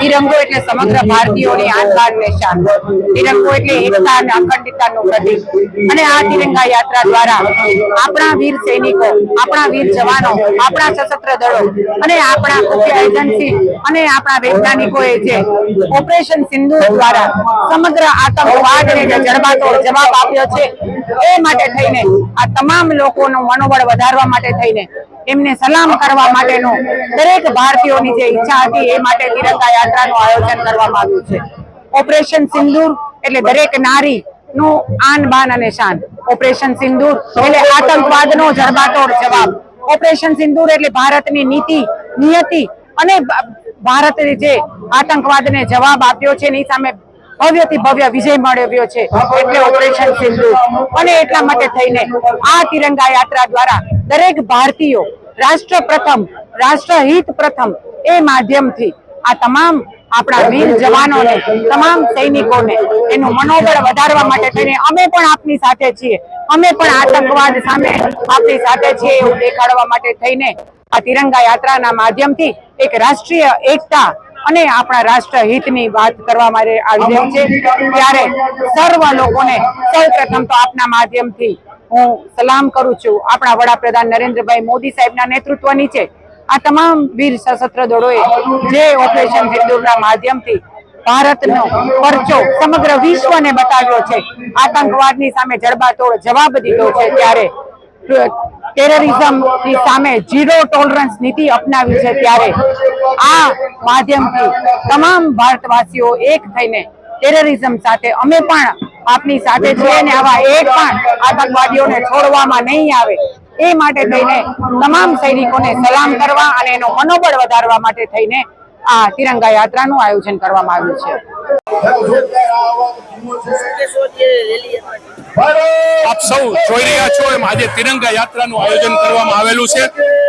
તિરંગો એટલે સમગ્ર ભારતીયોની આધાર નિશાન તિરંગો એટલે એકતા અને અખંડિતતાનું પ્રતીક. અને આ તિરંગા યાત્રા દ્વારા આપણા વીર સૈનિકો, આપણા વીર જવાનો, આપણા સશસ્ત્ર દળો અને આપણા ખુફિયા એજન્સી અને આપણા વૈજ્ઞાનિકોએ જે ઓપરેશન સિંધુ દ્વારા સમગ્ર આતંકવાદને જે જડબાતો જવાબ આપ્યો છે, એ માટે થઈને આ તમામ લોકોનું મનોબળ વધારવા માટે થઈને એમને સલામ કરવા માટેનો દરેક ભારતીયોની જે ઈચ્છા હતી એ માટે તિરંગા યાત્રાનું આયોજન કરવામાં આવ્યું છે. ઓપરેશન સિંદૂર એટલે દરેક નારી નું આન, બાન અને શાન. ઓપરેશન સિંદૂર એટલે આતંકવાદનો જડબાતોડ જવાબ. ઓપરેશન સિંદૂર એટલે ભારતની નીતિ, નિયતિ અને ભારત જે આતંકવાદને જવાબ આપ્યો છે, એની સામે ભવ્યથી ભવ્ય વિજય મેળવ્યો છે. એટલે ઓપરેશન સિંધુ અને એટલા માટે થઈને આ તિરંગા યાત્રા દ્વારા દરેક ભારતીયો રાષ્ટ્ર પ્રથમ, રાષ્ટ્રહિત પ્રથમ એ માધ્યમથી આ તમામ આપણા વીર જવાનોને, તમામ સૈનિકોને એનું મનોબળ વધારવા માટે થઈને અમે પણ આપની સાથે છીએ. અમે પણ આતંકવાદ સામે આપની સાથે છીએ એવું દેખાડવા માટે થઈને આ તિરંગા યાત્રાના માધ્યમથી એક રાષ્ટ્રીય એકતા અને આપણા રાષ્ટ્ર હિતની વાત કરવા માટે આવી રહ્યું છે. ત્યારે સર્વ લોકોને સૌ પ્રથમ તો આપના માધ્યમથી હું સલામ કરું છું આપણા વડાપ્રધાન નરેન્દ્રભાઈ મોદી સાહેબના નેતૃત્વની છે. આ તમામ વીર સશસ્ત્ર દળોએ જે ઓપરેશન સિંદૂરના માધ્યમથી ભારતનો પરચો સમગ્ર વિશ્વને બતાવ્યો છે. આતંકવાદની સામે જડબાતોડ જવાબ દીધો છે ત્યારે ટેરરિઝમની સામે ઝીરો ટોલરન્સ નીતિ અપનાવી છે ત્યારે આ માધ્યમથી તમામ ભારતવાસીઓ એક થઈને ટેરરિઝમ સાથે અમે પણ આપની સાથે છે અને આવા એક પણ આતંકવાદીઓને છોડવામાં નહીં આવે. એ માટે થઈને તમામ સૈનિકોને સલામ કરવા અને એનો મનોબળ વધારવા માટે થઈને આ તિરંગા યાત્રાનું આયોજન કરવામાં આવ્યું છે. આપ સૌ જોઈ રહ્યા છો એમ આજે તિરંગા યાત્રાનું આયોજન કરવામાં આવેલું છે.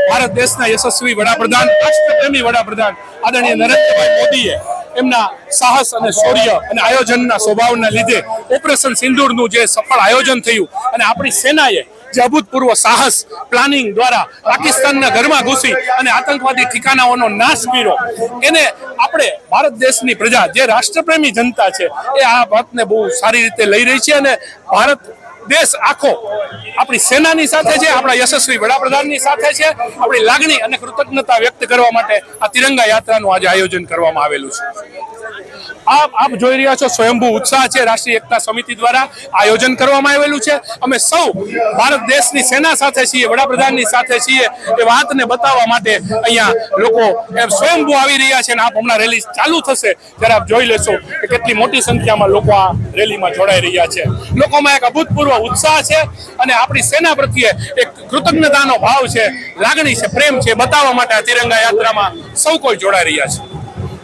ભારત દેશના યશસ્વી વડાપ્રધાન, રાષ્ટ્રપ્રેમી વડાપ્રધાન આદરણીય નરેન્દ્રભાઈ મોદીએ એમના સાહસ અને શૌર્ય અને આયોજનના સ્વભાવના લીધે ઓપરેશન સિંદૂરનું જે સફળ આયોજન થયું અને આપણી સેનાએ જે અભૂતપૂર્વ સાહસ પ્લાનિંગ દ્વારા પાકિસ્તાનના ઘરમાં ઘૂસી અને આતંકવાદી ઠિકાનાઓનો નાશ કર્યો. એને આપણે ભારત દેશની પ્રજા, જે રાષ્ટ્રપ્રેમી જનતા છે, એ આ વાતને બહુ સારી રીતે લઈ રહી છે અને ભારત દેશ આખો આપણી સેનાની સાથે છે, આપણા યશસ્વી વડાપ્રધાનની સાથે છે. આપણી લાગણી અને કૃતજ્ઞતા વ્યક્ત કરવા માટે આ તિરંગા યાત્રાનું આજે આયોજન કરવામાં આવેલું છે. આપ આપ જોઈ રહ્યા છો સ્વયંભૂ ઉત્સાહ છે રાષ્ટ્રીય એકતા સમિતિ દ્વારા આયોજન કરવામાં આવેલું છે. અમે સૌ ભારત દેશની સેના સાથે છીએ, વડાપ્રધાનની સાથે છીએ એ વાતને બતાવવા માટે અહીંયા લોકો એમ સ્વયંભૂ આવી રહ્યા છે અને આપ હમણાં રેલી ચાલુ થશે ત્યારે આપ જોઈ લેશો કે કેટલી મોટી સંખ્યામાં લોકો આ રેલીમાં જોડાઈ રહ્યા છે. લોકોમાં એક અભૂતપૂર્વ ઉત્સાહ છે અને આપણી સેના પ્રત્યે એક કૃતજ્ઞતાનો ભાવ છે, લાગણી છે, પ્રેમ છે. બતાવવા માટે આ તિરંગા યાત્રામાં સૌ કોઈ જોડાઈ રહ્યા છે.